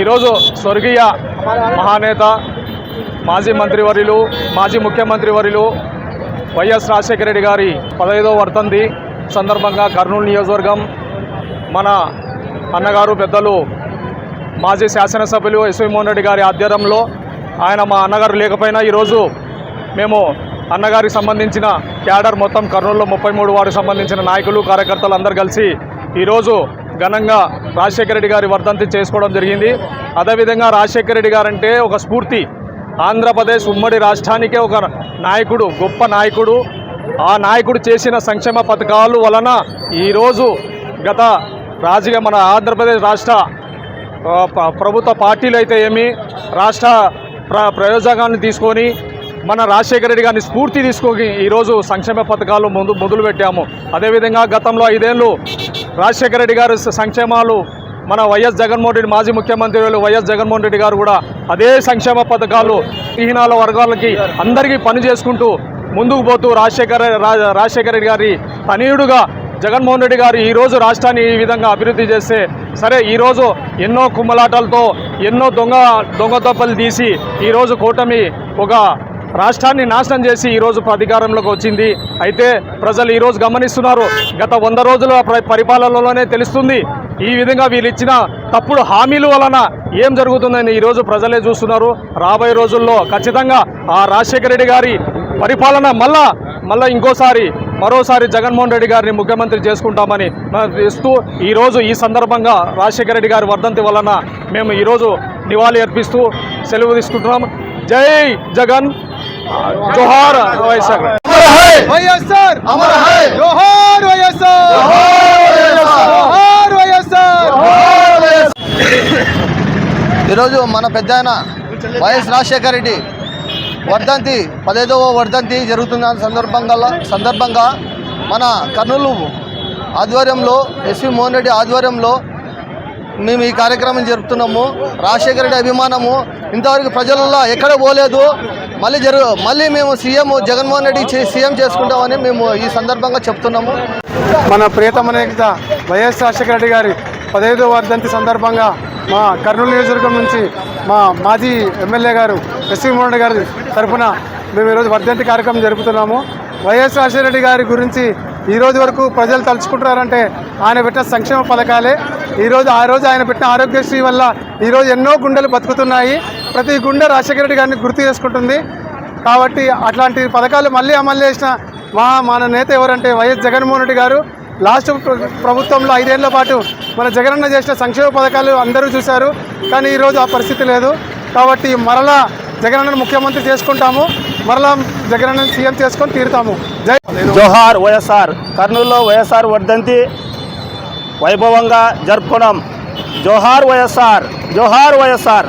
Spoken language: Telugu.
ఈరోజు స్వర్గీయ మహానేత మాజీ మంత్రివర్యులు మాజీ ముఖ్యమంత్రి వర్యులు వైఎస్ రాజశేఖర రెడ్డి గారి పదహైదో వర్తంది సందర్భంగా కర్నూలు నియోజకవర్గం మన అన్నగారు పెద్దలు మాజీ శాసనసభ్యులు ఎస్వి మోహన్ రెడ్డి గారి ఆధ్వర్యంలో ఆయన మా అన్నగారు లేకపోయినా ఈరోజు మేము అన్నగారికి సంబంధించిన క్యాడర్ మొత్తం కర్నూలులో ముప్పై మూడు వారికి సంబంధించిన నాయకులు కార్యకర్తలు అందరు కలిసి ఈరోజు ఘనంగా రాజశేఖర రెడ్డి గారి వర్ధంతి చేసుకోవడం జరిగింది. అదేవిధంగా రాజశేఖర రెడ్డి గారంటే ఒక స్ఫూర్తి. ఆంధ్రప్రదేశ్ ఉమ్మడి రాష్ట్రానికే ఒక నాయకుడు గొప్ప నాయకుడు. ఆ నాయకుడు చేసిన సంక్షేమ పథకాలు వలన ఈరోజు గత రాజకీయ మన ఆంధ్రప్రదేశ్ రాష్ట్ర ప్రభుత్వ పార్టీలు అయితే ఏమి రాష్ట్ర ప్ర ప్రయోజకాన్ని తీసుకొని మన రాజశేఖర రెడ్డి గారిని స్ఫూర్తి తీసుకొని ఈరోజు సంక్షేమ పథకాలు ముందు మొదలు పెట్టాము అదేవిధంగా గతంలో ఐదేళ్ళు రాజశేఖర రెడ్డి గారు సంక్షేమాలు మన వైఎస్ జగన్మోహన్ రెడ్డి మాజీ ముఖ్యమంత్రి వైఎస్ జగన్మోహన్ రెడ్డి గారు కూడా అదే సంక్షేమ పథకాలు విహీనాల వర్గాలకి అందరికీ పని చేసుకుంటూ ముందుకు పోతూ రాజశేఖర రాజశేఖర రెడ్డి గారి తనయుడుగా జగన్మోహన్ రెడ్డి గారు ఈరోజు రాష్ట్రాన్ని ఈ విధంగా అభివృద్ధి చేస్తే సరే ఈరోజు ఎన్నో కుమ్మలాటలతో ఎన్నో దొంగ దొంగ దెబ్బలు తీసి ఈరోజు కూటమి ఒక రాష్ట్రాన్ని నాశనం చేసి ఈరోజు అధికారంలోకి వచ్చింది. అయితే ప్రజలు ఈరోజు గమనిస్తున్నారు. గత వంద రోజుల పరిపాలనలోనే తెలుస్తుంది. ఈ విధంగా వీళ్ళు ఇచ్చిన తప్పుడు హామీల వలన ఏం జరుగుతుందని ఈరోజు ప్రజలే చూస్తున్నారు. రాబోయే రోజుల్లో ఖచ్చితంగా ఆ రాజశేఖర రెడ్డి గారి పరిపాలన మళ్ళా మళ్ళీ ఇంకోసారి మరోసారి జగన్మోహన్ రెడ్డి గారిని ముఖ్యమంత్రి చేసుకుంటామని ఇస్తూ ఈరోజు ఈ సందర్భంగా రాజశేఖర రెడ్డి గారి వర్ధంతి వలన మేము ఈరోజు నివాళి అర్పిస్తూ సెలవు తీసుకుంటున్నాం. జై జగన్! జోహార్ వైఎస్ఆర్. వైఎస్ఆర్! అమర్ హై! జోహార్ వైఎస్ఆర్! జోహార్ వైఎస్ఆర్! ఈరోజు మన పెద్ద ఆయన వైఎస్ రాజశేఖర రెడ్డి వర్ధంతి పదైదవ వర్ధంతి జరుగుతున్న సందర్భంగా సందర్భంగా మన కర్నూలు ఆధ్వర్యంలో ఎస్వి మోహన్ రెడ్డి ఆధ్వర్యంలో మేము ఈ కార్యక్రమం జరుపుతున్నాము. రాజశేఖర రెడ్డి అభిమానము. ఇంతవరకు ప్రజలలో ఎక్కడ పోలేదు. మళ్ళీ జరు మళ్ళీ మేము సీఎం జగన్మోహన్ రెడ్డి సీఎం చేసుకుంటామని మేము ఈ సందర్భంగా చెప్తున్నాము. మన ప్రియతమ నేత వైఎస్ రాజశేఖర రెడ్డి గారి పదహైదో వర్ధంతి సందర్భంగా మా కర్నూలు నియోజకవర్గం నుంచి మా మాజీ ఎమ్మెల్యే గారు ఎస్వి మోహన్ రెడ్డి గారి తరఫున మేము ఈరోజు వర్ధంతి కార్యక్రమం జరుపుతున్నాము. వైఎస్ రాజశేఖర రెడ్డి గారి గురించి ఈ రోజు వరకు ప్రజలు తలుచుకుంటున్నారంటే ఆయన పెట్టిన సంక్షేమ పథకాలే. ఈరోజు ఆ రోజు ఆయన పెట్టిన ఆరోగ్యశ్రీ వల్ల ఈరోజు ఎన్నో గుండెలు బతుకుతున్నాయి. ప్రతి గుండె రాజశేఖర రెడ్డి గారిని గుర్తు చేసుకుంటుంది. కాబట్టి అట్లాంటి పథకాలు మళ్ళీ అమలు చేసిన మా మన నేత ఎవరంటే వైఎస్ జగన్మోహన్ రెడ్డి గారు. లాస్ట్ ప్రభుత్వంలో ఐదేళ్ళ పాటు మన జగనన్న చేసిన సంక్షేమ పథకాలు అందరూ చూశారు. కానీ ఈరోజు ఆ పరిస్థితి లేదు. కాబట్టి మరలా జగనన్న ముఖ్యమంత్రి చేసుకుంటాము. మరలా జగనన్న సీఎం చేసుకొని తీరుతాము. జై జోహార్ వైఎస్ఆర్ కర్నూలులో వైఎస్ఆర్ వర్ధంతి వైభవంగా జరుపుకున్నాం. జోహార్ వైఎస్ఆర్ జోహార్ వైఎస్ఆర్.